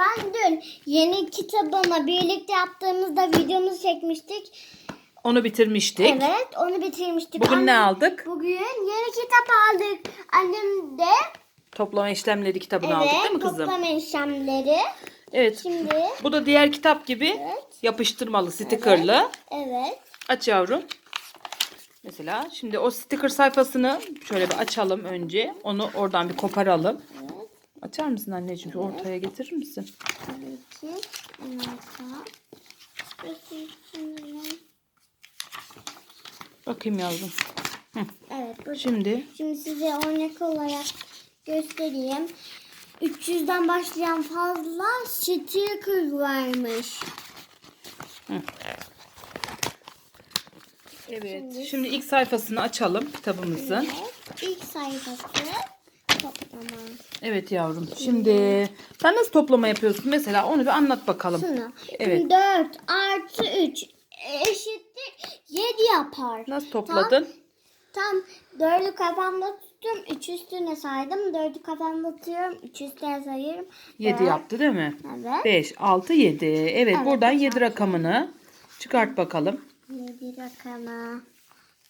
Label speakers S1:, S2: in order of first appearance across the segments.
S1: Ben dün yeni kitabımı birlikte yaptığımızda videomuzu çekmiştik.
S2: Onu bitirmiştik.
S1: Evet onu bitirmiştik.
S2: Bugün ne aldık?
S1: Bugün yeni kitap aldık. Annem de
S2: Toplama işlemleri kitabını aldık değil mi
S1: evet
S2: kızım?
S1: toplama işlemleri.
S2: Evet.
S1: Şimdi
S2: Bu da diğer kitap gibi
S1: Evet.
S2: yapıştırmalı, stickerlı.
S1: evet.
S2: Aç yavrum. Mesela şimdi o sticker sayfasını şöyle bir açalım önce. Onu oradan bir koparalım.
S1: Evet.
S2: Açar mısın anneciğim? Şu ortaya getirir misin?
S1: Tabii ki. Sonra.
S2: Bakayım yavrum.
S1: Evet. Bu
S2: Şimdi
S1: Şimdi size örnek olarak göstereyim. 300'den başlayan fazla sticker varmış.
S2: evet. Şimdi ilk sayfasını açalım kitabımızın.
S1: Evet. İlk sayfası toplama.
S2: Evet yavrum. Şimdi sen nasıl toplama yapıyorsun? Mesela onu bir anlat bakalım.
S1: Şunu.
S2: Evet.
S1: Şimdi 4 artı 3 eşittir 7 yapar.
S2: Nasıl topladın?
S1: Tam 4'ü kafamda tuttum. 3 üstüne saydım. 4'ü kafamda tutuyorum. 3 üstüne sayıyorum.
S2: 7
S1: Dört.
S2: yaptı değil mi?
S1: Evet.
S2: 5, 6, 7. Evet,
S1: Evet,
S2: buradan 7 rakamını çıkart bakalım.
S1: 7 rakamı.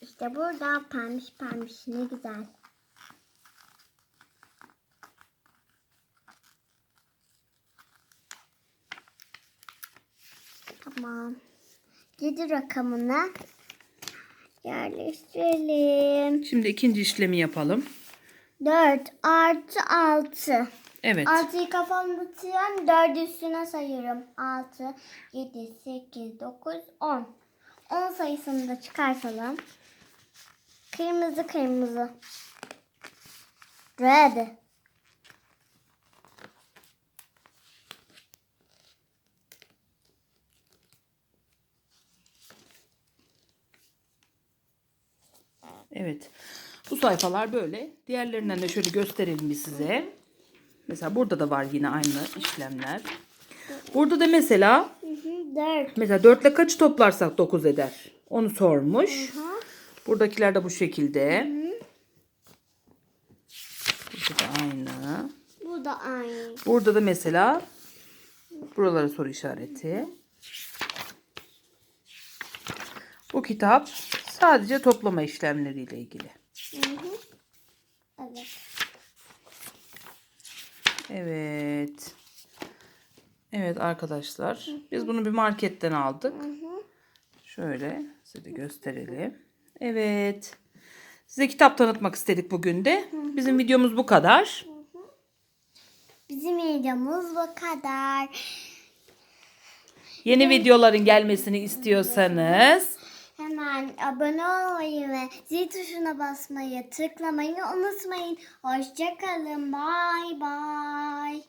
S1: İşte burada pembiş pembiş ne güzel. Tamam. 7 rakamını yerleştirelim.
S2: Şimdi ikinci işlemi yapalım.
S1: 4 artı 6.
S2: Evet.
S1: 6'yı kafamda tutuyorum. 4'ü üstüne sayıyorum. 6, 7, 8, 9, 10. 10 sayısını da çıkartalım. Kırmızı kırmızı. Red.
S2: Evet. Bu sayfalar böyle. Diğerlerinden de şöyle gösterelim bir size. Mesela burada da var yine aynı işlemler. Burada da mesela
S1: Hı hı, 4.
S2: mesela 4 ile kaçı toplarsak 9 eder? Onu sormuş.
S1: Hı.
S2: Buradakiler de bu şekilde. Burada da aynı.
S1: Bu da aynı.
S2: Burada da mesela buralara soru işareti. Bu kitap sadece toplama işlemleriyle ilgili.
S1: Hı hı. Evet.
S2: Evet. Evet arkadaşlar. Biz bunu bir marketten aldık. Şöyle size de gösterelim. Evet. Size kitap tanıtmak istedik bugün de. Bizim videomuz bu kadar.
S1: Bizim videomuz bu kadar.
S2: Yeni videoların gelmesini istiyorsanız
S1: Hemen abone olmayı ve zil tuşuna basmayı, tıklamayı unutmayın. Hoşçakalın. Bye bye.